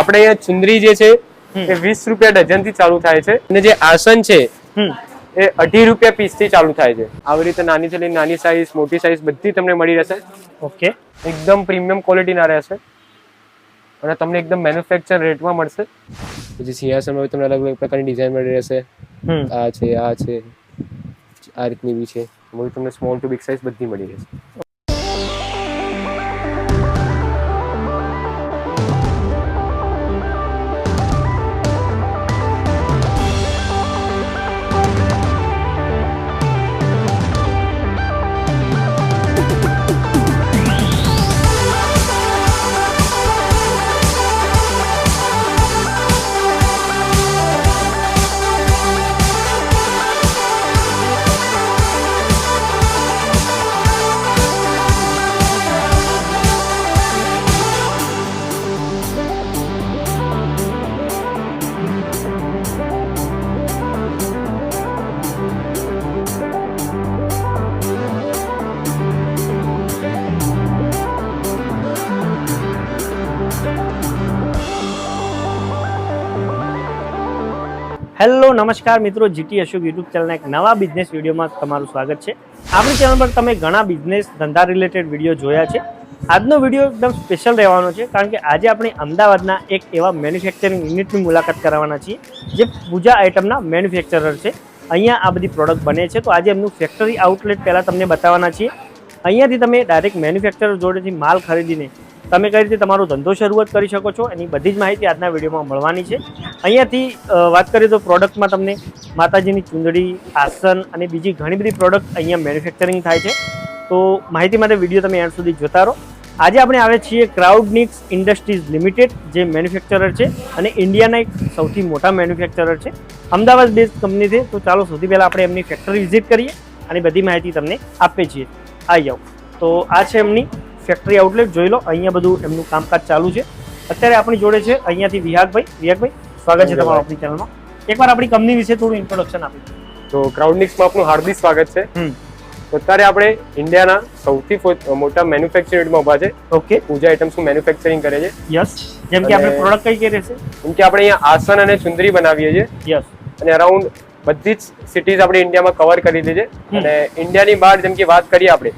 આપણે અહીંયા ચુંદરી જે છે એ વીસ રૂપિયા ડઝનથી ચાલુ થાય છે. અને જે આસન છે એ અઢી રૂપિયા પીસથી ચાલુ થાય છે. આવી રીતે નાની થી નાની સાઈઝ મોટી સાઈઝ બધી તમને મળી રહેશે. ઓકે. એકદમ પ્રીમિયમ ક્વોલિટી ના રહેશે. અને તમને એકદમ મેન્યુફેક્ચર રેટમાં મળશે. પછી સિંહાસનમાં તમને અલગ અલગ પ્રકારની ડિઝાઇન મળી રહેશે. આ છે આ છે આ રીતની બી છે. તમને સ્મોલ ટુ બિગ સાઈઝ બધી મળી રહેશે. હેલો, નમસ્કાર મિત્રો, જીટી અશોક યુટ્યુબ ચેનલના એક નવા બિઝનેસ વિડીયોમાં તમારું સ્વાગત છે. આપણી ચેનલ પર તમે ઘણા બિઝનેસ ધંધા રિલેટેડ વીડિયો જોયા છે. આજનો વીડિયો એકદમ સ્પેશિયલ રહેવાનો છે, કારણ કે આજે આપણે અમદાવાદના એક એવા મેન્યુફેક્ચરિંગ યુનિટની મુલાકાત કરાવવાના છીએ, જે પૂજા આઇટમના મેન્યુફેક્ચરર છે. અહીંયા આ બધી પ્રોડક્ટ બને છે, તો આજે એમનું ફેક્ટરી આઉટલેટ પહેલાં તમને બતાવવાના છીએ. અહીંયાથી તમે ડાયરેક્ટ મેન્યુફેક્ચરર જોડેથી માલ ખરીદીને તમે કઈ રીતે તમારો ધંધો શરૂઆત કરી શકો છો એની બધી જ માહિતી આજના વિડીયોમાં મળવાની છે. અહીંયાથી વાત કરીએ તો પ્રોડક્ટમાં તમને માતાજીની ચૂંદડી, આસન અને બીજી ઘણી બધી પ્રોડક્ટ અહીંયા મેન્યુફેક્ચરિંગ થાય છે. તો માહિતી માટે વીડિયો તમે એન્ડ સુધી જોતા રહો. આજે આપણે આવે છીએ ક્રાઉડનિક્સ ઇન્ડસ્ટ્રીઝ લિમિટેડ, જે મેન્યુફેક્ચરર છે અને ઇન્ડિયાના એક સૌથી મોટા મેન્યુફેક્ચરર છે. અમદાવાદ બેઝ કંપની છે. તો ચાલો સૌથી પહેલાં આપણે એમની ફેક્ટરી વિઝિટ કરીએ અને બધી માહિતી તમને આપીએ છીએ. આવી. જાઓ તો આ છે એમની ફેક્ટરી આઉટલેટ જોઈ લો. અહીંયા બધું એમનું કામકાજ ચાલુ છે. અત્યારે આપણી જોડે છે અહીંયાથી વિહાગભાઈ. વિહાગભાઈ સ્વાગત છે તમારું આપણી ચેનલમાં એકવાર આપણી કંપની વિશે થોડું ઇન્ટ્રોડક્શન આપી તો ક્રાઉડનિક્સમાં આપનું હાર્દિક સ્વાગત છે. અત્યારે આપણે ઇન્ડિયાના સૌથી મોટા મેન્યુફેક્ચરિંગ યુનિટમાં ઊભા છે. ઓકે પૂજા આઇટમ્સનું મેન્યુફેક્ચરિંગ કરે છે. યસ જેમ કે આપણે પ્રોડક્ટ કઈ કઈ રહેશે? જેમ કે આપણે અહીંયા આસન અને ચુંદરી બનાવીએ છીએ. યસ અને અરાઉન્ડ બધી જ સિટીઝ આપણે ઇન્ડિયામાં કવર કરી દીધી છે. અને ઇન્ડિયાની બહાર જેમ કે વાત કરીએ આપણે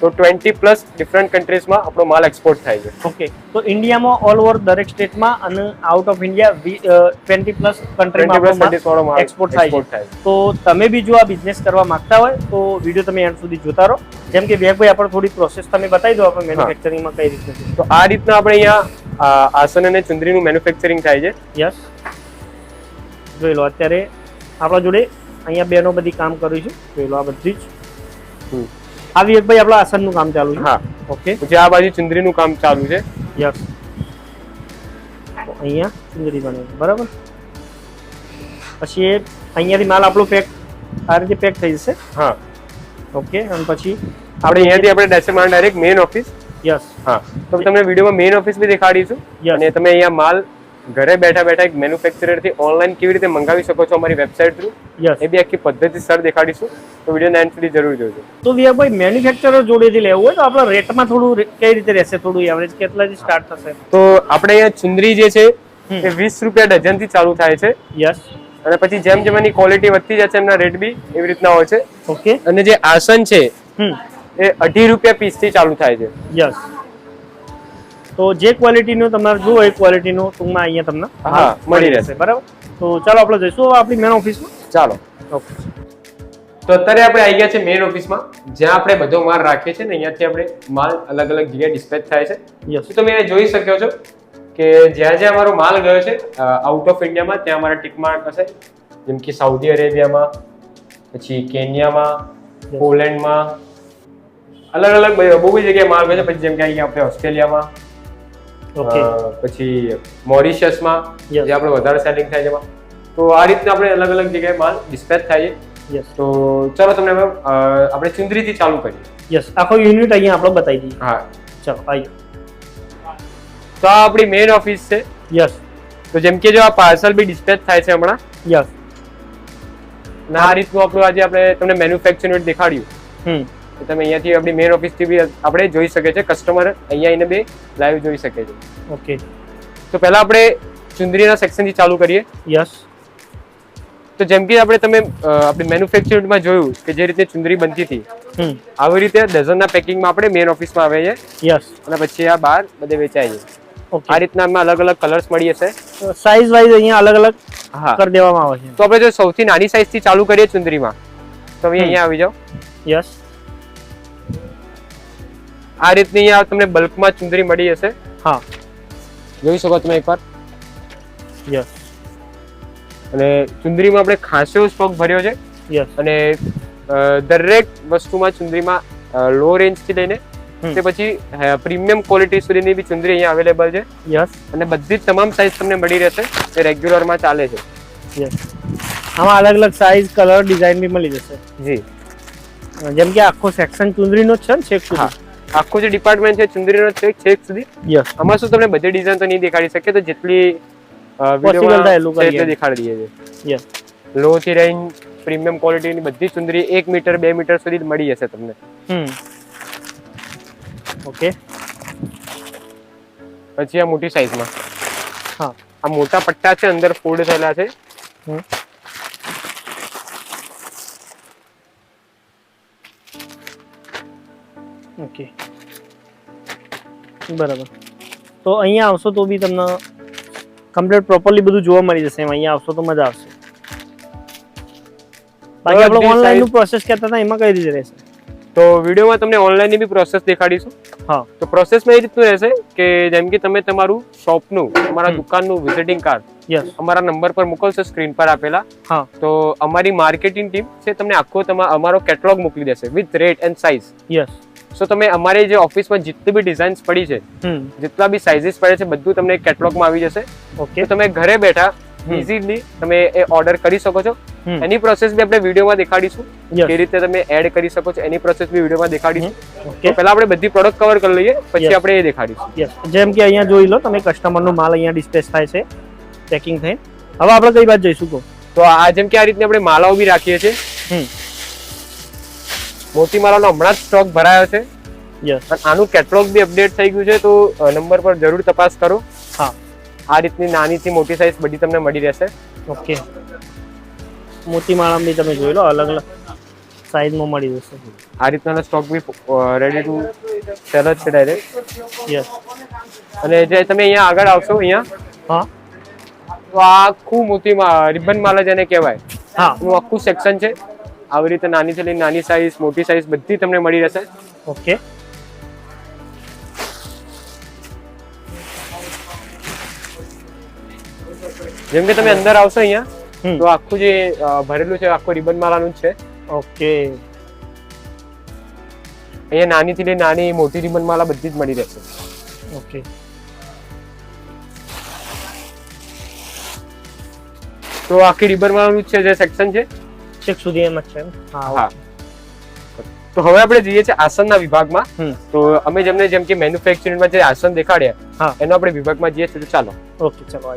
તો ટ્વેન્ટી પ્લસ ડિફરન્ટ કન્ટ્રીઝમાં આપણો માલ એક્સપોર્ટ થાય છે. ઓકે તો ઇન્ડિયામાં ઓલ ઓવર દરેક સ્ટેટમાં અને out of India twenty plus કન્ટ્રીમાં એક્સપોર્ટ થાય છે. તો તમે બી જો આ બિઝનેસ કરવા માંગતા હોય તો વીડિયો તમે એન્ડ સુધી જોતા રહો. જેમ કે વિવેકભાઈ આપણે થોડી પ્રોસેસ તમે બતાવી દો આપણે મેન્યુફેક્ચરિંગમાં કઈ રીતે તો આ રીતના આપણે અહીંયા આસન અને ચુંદરીનું મેન્યુફેક્ચરિંગ થાય છે. યસ જોઈ લો અત્યારે આપણા જોડે અહીંયા બેનો બધી કામ કર્યું છે પેલો આ બધી જ. આ વિવેકભાઈ આપણા આસનનું કામ ચાલુ છે. હા. ઓકે. પછી આ બાજુ ચુંદરીનું કામ ચાલુ છે. યસ. અહીંયા ચુંદડી બને બરાબર? પછી એ અહીંયાથી માલ આપણો પેક આ રીતે પેક થઈ જશે. હા. ઓકે અને પછી આપણે અહીંયાથી આપણે ડેસેમાં ડાયરેક્ટ મેઇન ઓફિસ? યસ. હા. તો તમને વિડીયોમાં મેઇન ઓફિસ બી દેખાડીશું. અને તમે અહીંયા માલ ઘરે બેઠા બેઠા એક મેન્યુફેક્ચરરથી ઓનલાઈન કેવી રીતે મંગાવી શકો છો અમારી વેબસાઇટ થ્રુ એ બી આખી પદ્ધતિ સર દેખાડીશું. તો વીડિયો એન્ડ સુધી જરૂર જોજો. તો ભાઈ મેન્યુફેક્ચરર જોડેથી લેવું હોય તો આપણા રેટમાં થોડું કઈ રીતે રહેશે? થોડું એવરેજ કેટલાથી સ્ટાર્ટ થશે? તો આપણે અહીંયા ચુંદરી જે છે એ વીસ રૂપિયા ડઝનથી ચાલુ થાય છે. યસ અને પછી જેમ જેમ એની ક્વોલિટી વધતી જશે એમના રેટ બી એવી રીતના હોય છે. ઓકે અને જે આસન છે એ અઢી રૂપિયા પીસથી ચાલુ થાય છે. યસ તો જે ક્વોલિટીનું તમારે જુઓ એ ક્વોલિટીનું ટૂંકમાં અહીંયા તમને હા, મળી રહેશે. બરાબર? તો ચાલો આપણે જઈશું આપણી મેન ઓફિસમાં ચાલો. ઓકે તો અત્યારે આપણે આવી ગયા છે મેઇન ઓફિસમાં જ્યાં આપણે બધો માલ રાખીએ છીએ ને અહીંયાથી આપણે માલ અલગ અલગ જગ્યાએ ડિસ્પેચ થાય છે. તો તમે જોઈ શકો છો કે જ્યાં જ્યાં અમારો માલ ગયો છે આઉટ ઓફ ઇન્ડિયામાં ત્યાં અમારા ટીકમાર્ક હશે. જેમ કે સાઉદી અરેબિયામાં પછી કેન્યામાં પોલેન્ડમાં અલગ અલગ બહુ બધી જગ્યાએ માલ ગયો છે. પછી જેમ કે અહીંયા આપણે ઓસ્ટ્રેલિયામાં પછી મોરિશિયસમાં. જે આપણે વધારે સેલિંગ થાય છે તો આ રીતના આપણે અલગ અલગ જગ્યાએ માલ ડિસ્પેચ થાય છે. યસ તો ચાલો તમને આપણે ચુંદરીથી ચાલુ કરીએ. યસ આખો યુનિટ અહીંયા આપણે બતાવી દઈએ. હા. ચલો આવીએ તો આ આપણી મેઇન ઓફિસ છે. યસ તો જેમ કે જો આ પાર્સલ બી ડિસ્પેચ થાય છે હમણાં. યસ ના આ રીતનું આપણું આજે આપણે તમને મેન્યુફેક્ચર યુનિટ દેખાડ્યું. હમ. તો તમે અહીંયાથી આપણી મેઇન ઓફિસથી બી આપણે જોઈ શકે છે કસ્ટમર અહીંયા આવીને બે લાઈવ જોઈ શકે છે. ઓકે તો પહેલાં આપણે ચુંદરીના સેક્શનથી ચાલુ કરીએ. યસ તો જેમ કે આપણે તમે આપણે મેન્યુફેક્ચરિંગમાં જોયું કે જે રીતે ચુંદરી બનતી હતી. આવી રીતે ડઝનના પેકિંગમાં આપણે મેન ઓફિસમાં આવે છે યસ અને પછી આ બહાર બધે વેચાય છે. આ રીતના એમાં અલગ અલગ કલર્સ મળી હશે. સાઇઝ વાઇઝ અહીંયા અલગ અલગ કરી દેવામાં આવે છે. તો આપણે જો સૌથી નાની સાઇઝથી ચાલુ કરીએ ચુંદરીમાં તો અહીંયા આવી જાઓ. યસ આ રીતની અહીંયા તમને બલ્કમાં ચુંદડી મળી જશે હા. જોઈ શકો તમે એકવાર? યસ અને ચુંદડીમાં આપણે ખાસો સ્ટોક ભર્યો છે. યસ અને દરેક વસ્તુમાં ચુંદડીમાં લો રેન્જથી લઈને. તે પછી પ્રીમિયમ ક્વોલિટી સુધીની બી ચુંદરી અહીંયા અવેલેબલ છે. યસ અને બધી જ તમામ સાઇઝ તમને મળી રહેશે. જે રેગ્યુલરમાં ચાલે છે. યસ આમાં અલગ અલગ સાઇઝ કલર ડિઝાઇન બી મળી જશે. જી. જેમ કે આખો સેક્શન ચુંદરીનો જ છે ને છેક હા. આખું જે ડિપાર્ટમેન્ટ છે ચુંદરી નો છેક સુધી. યસ આમાં શું તમને બધી ડિઝાઇન તો નહીં દેખાડી શકીએ તો જેટલી અ, થાય એટલું કરીએ. દેખાડી દઈએ છીએ. યસ લો થી રેન્જ પ્રીમિયમ ક્વોલિટીની બધી ચુંદરી એક મીટર બે મીટર સુધી મળી જશે તમને. ઓકે પછી આ મોટી સાઈઝમાં હા. આ મોટા પટ્ટા છે અંદર ફોલ્ડ થયેલા છે. ઓકે. બરાબર. તો અહીંયા આવશો તો બી તમને કમ્પ્લીટ પ્રોપરલી બધું જોવા મળી જશે. એમ અહીંયા આવશો તો મજા આવશે. બાકી આપણે ઓનલાઈનનું પ્રોસેસ કહેતા હતા એમાં કઈ રીતે રહેશે? તો વિડીયોમાં તમને ઓનલાઈનની બી પ્રોસેસ દેખાડીશું. હા. તો પ્રોસેસમાં એ રીતનું રહેશે કે જેમ કે તમે તમારું શોપનું તમારા. દુકાનનું વિઝિટિંગ કાર્ડ યસ અમારા નંબર પર મોકલશો સ્ક્રીન પર આપેલા. હા. તો અમારી માર્કેટિંગ ટીમ છે તમને આખો તમારો અમારો કેટલોગ મોકલી દેશે with rate and size yes so તમે અમારી જે ઓફિસમાં જેટલી બી ડિઝાઇન્સ પડી છે જેટલા બી સાઇઝીસ પડે છે બધું તમને કેટલોગમાં આવી જશે. ઓકે તમે ઘરે બેઠા ઇઝીલી તમે એ ઓર્ડર કરી શકો છો. એની પ્રોસેસ બી આપણે વિડીયોમાં દેખાડીશું. કે રીતે તમે એડ કરી શકો છો એની પ્રોસેસ બી વિડીયોમાં દેખાડીશું. તો પહેલા આપણે બધી પ્રોડક્ટ કવર કરી લઈએ પછી. આપણે એ દેખાડીશું. જેમ કે અહીંયા જોઈ લો તમે કસ્ટમરનો માલ અહીંયા ડિસ્પેચ થાય છે પેકિંગ થઈ હવે આપણે કઈ વાત જઈશું તો આ જેમ કે આ રીતની આપણે માલાઓ બી રાખીએ છીએ. હમ હમણાં જ સ્ટોક ભરાયો છે. યસ આનું કેટલોગ બી અપડેટ થઈ ગયું છે તો નંબર પર જરૂર તપાસ કરો. હા. આ રીતની નાનીથી મોટી સાઈઝ બધી તમને મળી રહેશે. ઓકે. મોતીમાળા બી તમે જોઈ લો અલગ અલગ સાઈઝમાં મળી જશે. આ રીતના stock be ready to sell જ છે ડાયરેક્ટ યસ અને જે તમે અહીંયા આગળ આવશો અહીંયા? હા. તો આ આખું મોતી રિબન માલા જેને કહેવાય હા. આખું સેક્શન છે. આવી રીતે નાનીથી લઈને નાની સાઈઝ મોટી સાઈઝ બધી તમને મળી રહેશે. ઓકે. જેમ કે તમે અંદર આવશો અહીંયા તો આખું જે ભરેલું છે આખું રિબન માળાનું જ છે. ઓકે. અહીંયા નાનીથી લઈને નાની મોટી રિબન માલા બધી જ મળી રહેશે. ઓકે. તો આખી રિબન માળાનું છે જે સેક્શન છે? છેક સુધી એમ જ છે હા હા. તો હવે આપણે જઈએ છીએ આસનના વિભાગમાં. તો અમે જેમને જેમ કે મેન્યુફેક્ચરિંગમાં જે આસન દેખાડ્યા હા. એનો આપણે વિભાગમાં જઈએ છીએ તો ચાલો. ઓકે ચાલો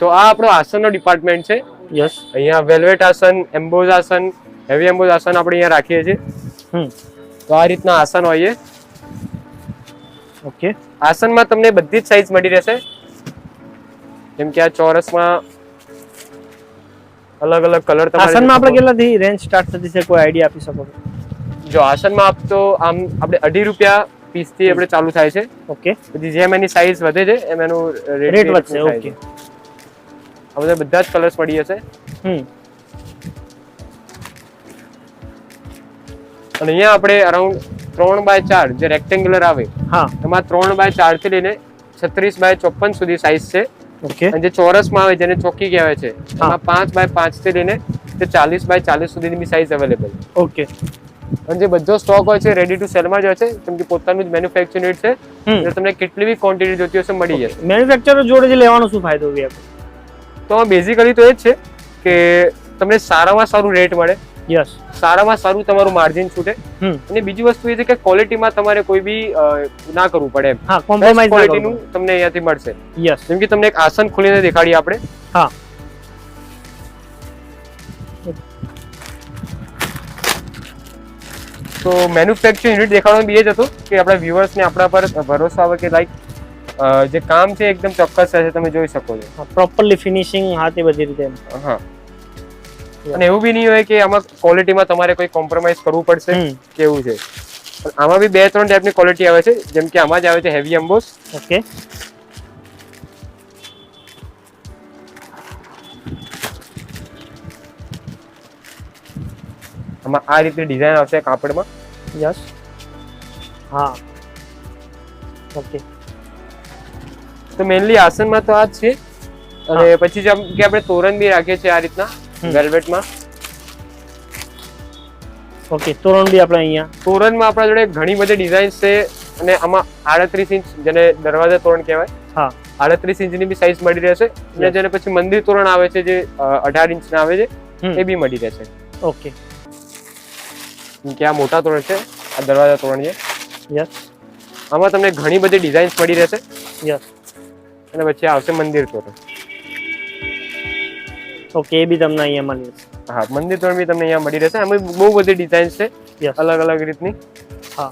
તો આ આપણો આસનનો ડિપાર્ટમેન્ટ છે. યસ અહીંયા વેલ્વેટ આસન એમ્બોઝ આસન હેવી એમ્બોઝ આસન આપણે અહીંયા રાખીએ છીએ. હમ. તો આ રીતના આસન હોય ઓકે. આસનમાં તમને બધી જ સાઈઝ મળી રહેશે. જેમ કે આ ચોરસમાં અલગ અલગ કલર આસનમાં આપણે કેટલાથી રેન્જ સ્ટાર્ટ થતી છે? કોઈ આઈડિયા આપી શકો? જો આસનમાં આપ તો આમ આપણે અઢી રૂપિયા પીસથી આપણે ચાલુ થાય છે. ઓકે પછી જેમ એની સાઈઝ વધે છે એમ એનું રેટ વધશે ઓકે બધા બધા જ કલર્સ પડી જશે હમ. અને અહીંયા આપણે અરાઉન્ડ ત્રણ બાય ચાર જે રેક્ટેન્ગ્યુલર આવે હા. એમાં ત્રણ બાય ચારથી લઈને છત્રીસ બાય ચોપન સુધી સાઈઝ છે. ઓકે. અને જે ચોરસમાં આવે જેને ચોકી કહેવાય છે એમાં પાંચ બાય પાંચથી લઈને તે ચાલીસ બાય ચાલીસ સુધીની બી સાઈઝ અવેલેબલ ઓકે. અને જે બધો સ્ટોક હોય છે રેડી ટુ સેલમાં જ હોય છે કેમ કે પોતાનું જ મેન્યુફેક્ચરિંગ યુનિટ છે એટલે તમને કેટલી બી ક્વોન્ટિટી જોતી હશે મળી જશે. મેન્યુફેક્ચરર જોડે જ લેવાનો શું ફાયદો તો બેઝિકલી તો એ જ છે કે તમને સારામાં સારું રેટ મળે. યસ સારામાં સારું તમારું માર્જિન છૂટે. અને બીજી વસ્તુ એ છે કે ક્વોલિટીમાં તમારે કોઈ બી ના કરવું પડે હા કોમ્પ્રોમાઇઝ ક્વોલિટીનું તમને અહીંયાથી મળશે. યસ જેમ કે તમને એક આસન ખોલીને દેખાડીએ આપણે. હા. તો મેન્યુફેક્ચરિંગ યુનિટ દેખાડવાનો બી એ જ હતો કે આપણા વ્યુઅર્સને આપણા પર ભરોસો આવે કે લાઈક જે કામ છે એકદમ ચોક્કસ છે તમે જોઈ શકો છો. પ્રોપરલી ફિનિશિંગ હા તે બધી રીતે. હા. અને એવું બી નહીં હોય કે આમાં ક્વોલિટીમાં તમારે કોઈ કોમ્પ્રોમાઇઝ કરવું પડશે કેવું કે એવું છે. આમાં બી બે ત્રણ ટાઈપની ક્વોલિટી આવે છે જેમ કે આમાં જ આવે છે હેવી એમ્બોસ ઓકે. આમાં આ રીતે ડિઝાઇન આવશે કાપડમાં. યસ હા. ઓકે. તો મેનલી આસનમાં તો આ જ છે. અને પછી જેમ કે આપણે તોરણ બી રાખીએ છીએ આ રીતના. વેલ્વેટમાં. ઓકે તોરણ બી આપણે અહીંયા. તોરણમાં આપણા જોડે ઘણી બધી ડિઝાઇન્સ છે અને આમાં આડત્રીસ ઇંચ જેને દરવાજા તોરણ કહેવાય હા. આડત્રીસ ઇંચની બી સાઈઝ મળી રહેશે અને જેને પછી મંદિર તોરણ આવે છે જે અઢાર ઇંચના આવે છે એ બી મળી રહેશે. ઓકે. કે આ મોટા તોરણ છે? આ દરવાજા તોરણ છે. યસ આમાં તમને ઘણી બધી ડિઝાઇન્સ મળી રહેશે. યસ અને પછી આવશે મંદિર તોરણ. ઓકે એ બી તમને અહીંયા મળી જશે. હા મંદિર તોરણ બી તમને અહીંયા મળી રહેશે. આમાં બહુ બધી ડિઝાઇન્સ છે. અલગ અલગ રીતની. હા.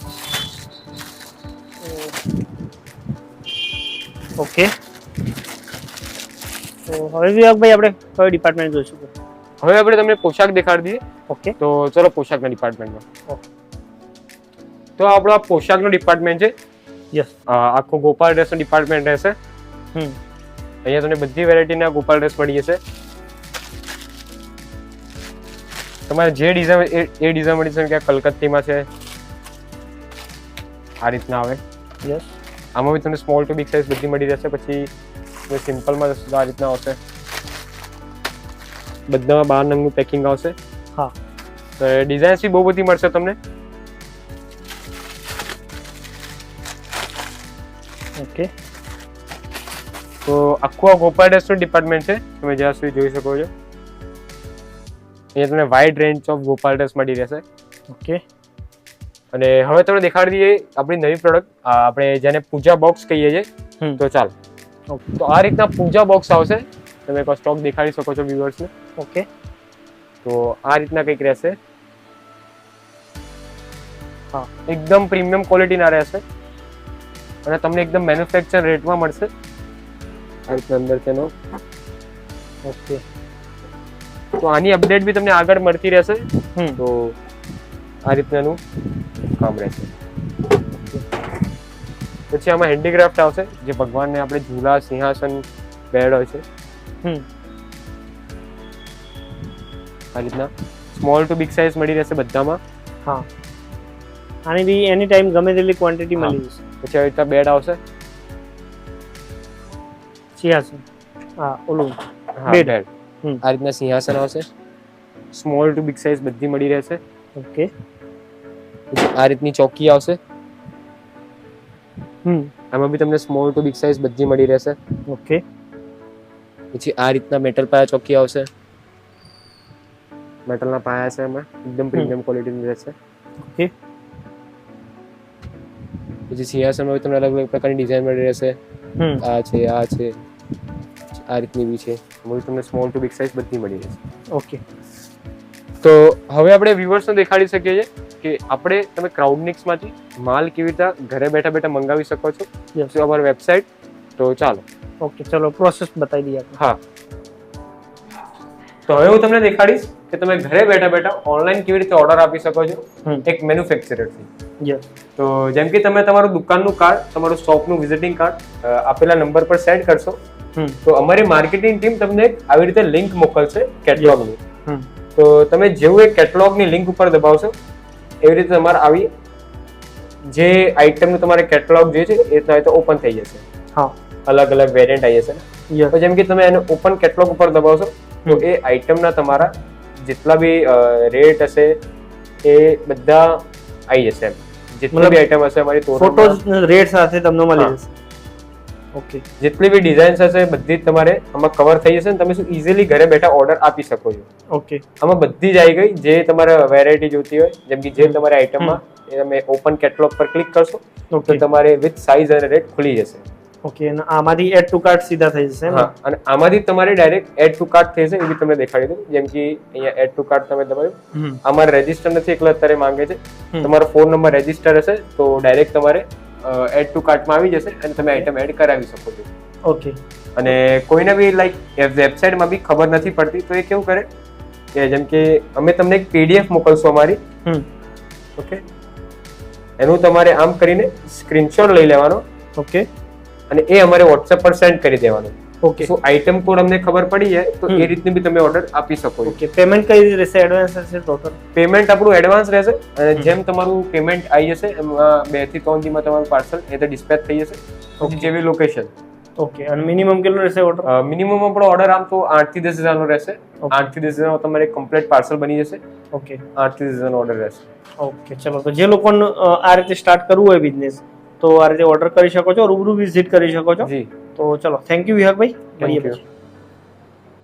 ઓકે તો હવે વિભાગભાઈ આપણે કયો ડિપાર્ટમેન્ટ જોઈશું? હવે આપણે તમને પોશાક દેખાડી દઈએ. ઓકે તો ચલો પોશાકના ડિપાર્ટમેન્ટમાં તો આપણો આ પોશાકનો ડિપાર્ટમેન્ટ છે. યસ આખો ગોપાલ ડ્રેસનો ડિપાર્ટમેન્ટ રહેશે. હમ. અહીંયા તમને બધી વેરાયટીના ગોપાલ ડ્રેસ મળી જશે. તમારે જે ડિઝાઇન એ એ ડિઝાઇન મળી શકે કે કલકત્તીમાં છે? આ રીતના આવે. યસ આમાં બી તમને સ્મોલ ટુ બિગ સાઇઝ બધી મળી રહેશે. પછી તમે સિમ્પલમાં જશો તો આ રીતના આવશે. બધામાં બાર નંગનું પેકિંગ આવશે. હા. તો ડિઝાઇન્સ બી બહુ બધી મળશે તમને. ઓકે તો આખું આ ગોપાલ ડ્રેસનું ડિપાર્ટમેન્ટ છે. તમે જ્યાં સુધી જોઈ શકો છો. અહીંયા તમને wide range of Gopal dress મળી રહેશે. ઓકે. અને હવે તમને દેખાડી દઈએ આપણી નવી પ્રોડક્ટ આપણે જેને પૂજા બોક્સ કહીએ છીએ તો ચાલ. તો આ રીતના પૂજા બોક્સ આવશે. તમે એક સ્ટોક દેખાડી શકો છો વ્યુઅર્સને ઓકે. તો આ રીતના કંઈક રહેશે. હા. એકદમ પ્રીમિયમ ક્વોલિટીના રહેશે. અને તમને એકદમ મેન્યુફેક્ચર રેટમાં મળશે. આ રીતના અંદર તેનો. ઓકે. તો આની અપડેટ બી તમને આગળ મળતી રહેશે. તો આ રીતનાનું કામ રહેશે. પછી આમાં હેન્ડીક્રાફ્ટ આવશે જે ભગવાનને આપણે ઝૂલા સિંહાસન બેડ હોય છે. આ રીતના સ્મોલ ટુ બિગ સાઇઝ મળી રહેશે બધામાં. હા. આની બી એની ટાઈમ ગમે તેટલી ક્વોન્ટિટી મળી જશે. પછી આવી રીતના બેડ આવશે. સિંહાસન. હા ઓલું. બેડ હમ આ રીતના સિંહાસન આવશે. સ્મોલ ટુ બિગ સાઇઝ બધી મળી રહેશે. ઓકે. આ રીતની ચોકી આવશે. હમ. આમાં બી તમને સ્મોલ ટુ બિગ સાઇઝ બધી મળી રહેશે. ઓકે. પછી આ રીતના મેટલ પાયા ચોકી આવશે. મેટલના પાયા છે એમાં એકદમ પ્રીમિયમ ક્વોલિટીની રહેશે. ઓકે. પછી સિંહાસનમાં બી તમને અલગ અલગ પ્રકારની ડિઝાઇન મળી રહેશે. આ છે આ છે. આ રીતની બી છે. એમાં તમને સ્મોલ ટુ બિગ સાઇઝ બધી મળી રહેશે. ઓકે. તો હવે આપણે વ્યુઅર્સને દેખાડી શકીએ છીએ કે આપણે તમે ક્રાઉડનિક્સમાંથી માલ કેવી રીતે ઘરે બેઠા બેઠા મંગાવી શકો છો. અમારી વેબસાઇટ તો ચાલો. ઓકે ચલો પ્રોસેસ બતાવી દઈએ હા. તો હવે હું તમને દેખાડીશ કે તમે ઘરે બેઠા બેઠા ઓનલાઈન કેવી રીતે ઓર્ડર આપી શકો છો. એક મેન્યુફેક્ચરરથી તો જેમ કે તમે તમારું દુકાનનું કાર્ડ તમારું શોપનું વિઝિટિંગ કાર્ડ આપેલા નંબર પર સેન્ડ કરશો. તો અમારી માર્કેટિંગ ટીમ તમને આવી રીતે લિંક મોકલશે કેટલોગની તો તમે જેવું એ કેટલોગની લિંક ઉપર દબાવશો એવી રીતે તમારે આવી જે આઈટમનું તમારે કેટલોગ જે છે એ તો ઓપન થઈ જશે. હા. અલગ અલગ વેરિયન્ટ આવી જશે. તો જેમ કે તમે એને ઓપન કેટલોગ ઉપર દબાવશો તો એ આઇટમના તમારા જેટલા બી રેટ હશે એ બધા આવી જશે એમ. જેટલા બી આઈટમ હશે અમારી ફોટો રેટ સાથે તમને મળી. જશે. ઓકે જેટલી બી ડિઝાઇન્સ હશે બધી જ તમારે આમાં કવર થઈ જશે ને તમે શું ઇઝીલી ઘરે બેઠા ઓર્ડર આપી શકો છો. ઓકે આમાં બધી જ આવી ગઈ જે તમારે વેરાયટી જોતી હોય જેમ કે જે તમારી આઇટમમાં એ તમે ઓપન કેટલોગ પર ક્લિક કરશો તો તમારે વિથ સાઇઝ અને રેટ ખુલી જશે. ઓકે અને આમાંથી એડ ટુ કાર્ટ સીધા થઈ જશે હા અને આમાંથી તમારે ડાયરેક્ટ એડ ટુ કાર્ટ થશે એ બી તમને દેખાડી દઉં. જેમ કે અહીંયા એડ ટુ કાર્ટ તમે દબાવ્યું. અમારે રજિસ્ટર નથી એટલે અત્યારે માંગે છે. તમારો ફોન નંબર રજિસ્ટર હશે તો ડાયરેક્ટ તમારે એડ ટુ કાર્ટમાં આવી જશે અને તમે આઈટમ એડ કરાવી શકો છો. ઓકે અને કોઈને બી લાઈક વેબસાઇટમાં બી ખબર નથી પડતી તો એ કેવું કરે કે જેમ કે અમે તમને એક પીડીએફ મોકલશું અમારી. ઓકે એનું તમારે આમ કરીને સ્ક્રીનશોટ લઈ લેવાનો. ઓકે અને એ અમારે વોટ્સએપ પર સેન્ડ કરી દેવાનો. ઓકે સો આઈટમ કોડ અમને ખબર પડી જાય તો. એ રીતની બી તમે ઓર્ડર આપી શકો ઓકે પેમેન્ટ કઈ રીતે રહેશે એડવાન્સ રહેશે ટોટલ પેમેન્ટ આપણું એડવાન્સ રહેશે અને જેમ તમારું પેમેન્ટ આવી જશે એમાં બેથી ત્રણ દીમાં તમારું પાર્સલ એ તો ડિસ્પેચ થઈ જશે જેવી લોકેશન ઓકે અને મિનિમમ કેટલો રહેશે ઓર્ડર મિનિમમ આપણો ઓર્ડર આમ તો આઠથી દસ હજારનો રહેશે. આઠથી દસ હજારમાં તમારે કમ્પ્લીટ પાર્સલ બની જશે ઓકે આઠથી દસ હજારનો ઓર્ડર રહેશે ઓકે ચલો તો જે લોકોને આ રીતે સ્ટાર્ટ કરવું હોય બિઝનેસ તો આ રીતે ઓર્ડર કરી શકો છો રૂબરૂ વિઝિટ કરી શકો છો. તો ચલો થેન્ક યુ વિહકભાઈ મળીએ પછી.